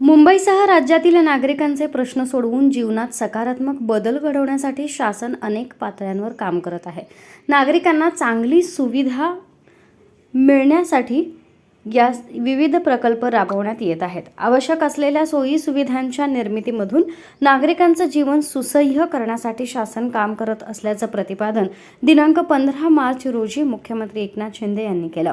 मुंबईसह राज्यातील नागरिकांचे प्रश्न सोडवून जीवनात सकारात्मक बदल घडवण्यासाठी शासन अनेक पातळ्यांवर काम करत आहे. नागरिकांना चांगली सुविधा मिळण्यासाठी या विविध प्रकल्प राबवण्यात येत आहेत. आवश्यक असलेल्या सोयी सुविधांच्या निर्मितीमधून नागरिकांचं जीवन सुसह्य करण्यासाठी शासन काम करत असल्याचं प्रतिपादन दिनांक पंधरा मार्च रोजी मुख्यमंत्री एकनाथ शिंदे यांनी केलं.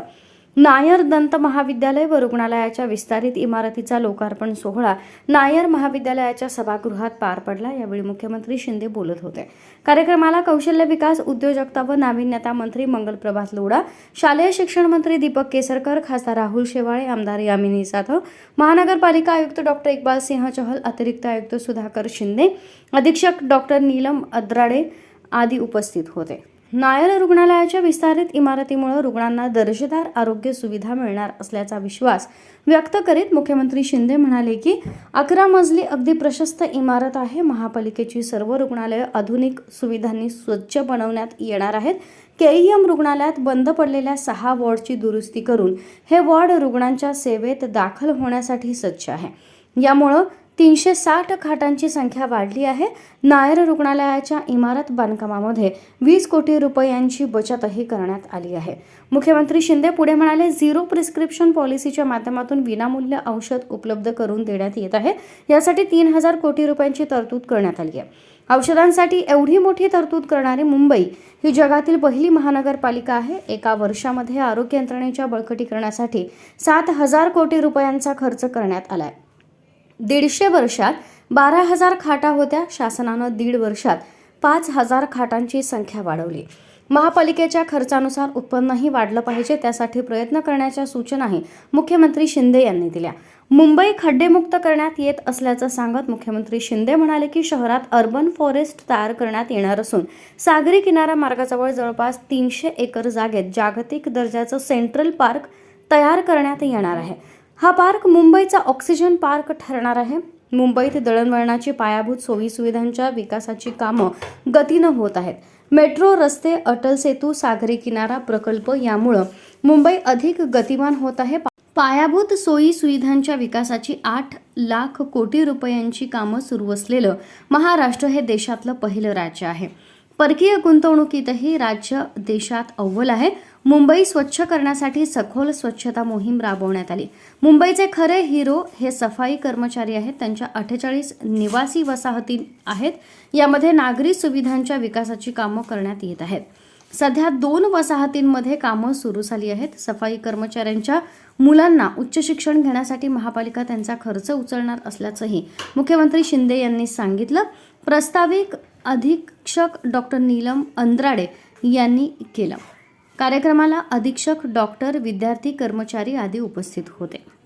नायर दंत महाविद्यालय व रुग्णालयाच्या विस्तारित इमारतीचा लोकार्पण सोहळा नायर महाविद्यालयाच्या सभागृहात पार पडला. यावेळी मुख्यमंत्री शिंदे बोलत होते. कार्यक्रमाला कौशल्य विकास उद्योजकता व नाविन्यता मंत्री मंगल प्रभात लोढा शालेय शिक्षण मंत्री दीपक केसरकर खासदार राहुल शेवाळे आमदार यामिनी जाधव महानगरपालिका आयुक्त डॉक्टर इक्बाल सिंह चहल अतिरिक्त आयुक्त सुधाकर शिंदे अधीक्षक डॉक्टर नीलम अद्राडे आदी उपस्थित होते. नायर रुग्णालयाच्या विस्तारित इमारतीमुळे रुग्णांना दर्जेदार आरोग्य सुविधा मिळणार असल्याचा विश्वास व्यक्त करीत मुख्यमंत्री शिंदे म्हणाले की अकरा मजली अगदी प्रशस्त इमारत आहे. महापालिकेची सर्व रुग्णालयं आधुनिक सुविधांनी स्वच्छ बनवण्यात येणार आहेत. केईएम रुग्णालयात बंद पडलेल्या सहा वॉर्डची दुरुस्ती करून हे वॉर्ड रुग्णांच्या सेवेत दाखल होण्यासाठी सज्ज आहे. यामुळं तीनशे साठ खाटांची संख्या वाढली आहे. नायर रुग्णालयाच्या इमारत बांधकामामध्ये वीस कोटी रुपयांची बचतही करण्यात आली आहे. मुख्यमंत्री शिंदे पुढे म्हणाले झिरो प्रिस्क्रिप्शन पॉलिसीच्या माध्यमातून विनामूल्य औषध उपलब्ध करून देण्यात येत आहे. यासाठी तीन हजार कोटी रुपयांची तरतूद करण्यात आली आहे. औषधांसाठी एवढी मोठी तरतूद करणारी मुंबई ही जगातील पहिली महानगरपालिका आहे. एका वर्षामध्ये आरोग्य यंत्रणेच्या बळकटीकरणासाठी सात हजार कोटी रुपयांचा खर्च करण्यात आला आहे दीडशे वर्षात बारा हजार खाटा होत्या. शासनानं दीड वर्षात पाच हजार खाटांची संख्या वाढवली. महापालिकेच्या खर्चानुसार उत्पन्नही वाढलं पाहिजे त्यासाठी प्रयत्न करण्याच्या सूचनाही मुख्यमंत्री शिंदे यांनी दिल्या. मुंबई खड्डेमुक्त करण्यात येत असल्याचं सांगत मुख्यमंत्री शिंदे म्हणाले की शहरात अर्बन फॉरेस्ट तयार करण्यात येणार असून सागरी किनारा मार्गाजवळ जवळपास तीनशे एकर जागेत जागतिक दर्जाचं सेंट्रल पार्क तयार करण्यात येणार आहे. हा पार्क मुंबईचा ऑक्सिजन पार्क ठरणार आहे. मुंबईत दळणवळणाची पायाभूत सोयीसुविधांच्या विकासाची कामं गतीनं होत आहेत. मेट्रो रस्ते अटल सेतू सागरी किनारा प्रकल्प यामुळं मुंबई अधिक गतिमान होत आहे. पायाभूत सोयी सुविधांच्या विकासाची आठ लाख कोटी रुपयांची कामं सुरू असलेलं महाराष्ट्र हे देशातलं पहिलं राज्य आहे. परकीय गुंतवणुकीतही राज्य देशात अव्वल आहे. मुंबई स्वच्छ करण्यासाठी सखोल स्वच्छता मोहीम राबवण्यात आली. मुंबईचे खरे हिरो हे सफाई कर्मचारी आहेत. त्यांच्या अठ्ठेचाळीस निवासी वसाहती आहेत. यामध्ये नागरी सुविधांच्या विकासाची कामं करण्यात येत आहेत. सध्या दोन वसाहतींमध्ये कामं सुरू झाली आहेत. सफाई कर्मचाऱ्यांच्या मुलांना उच्च शिक्षण घेण्यासाठी महापालिका त्यांचा खर्च उचलणार असल्याचंही मुख्यमंत्री शिंदे यांनी सांगितलं. प्रस्ताविक अधीक्षक डॉक्टर नीलम अंद्राडे यांनी केलं. कार्यक्रमाला अधीक्षक डॉक्टर विद्यार्थी कर्मचारी आदी उपस्थित होते.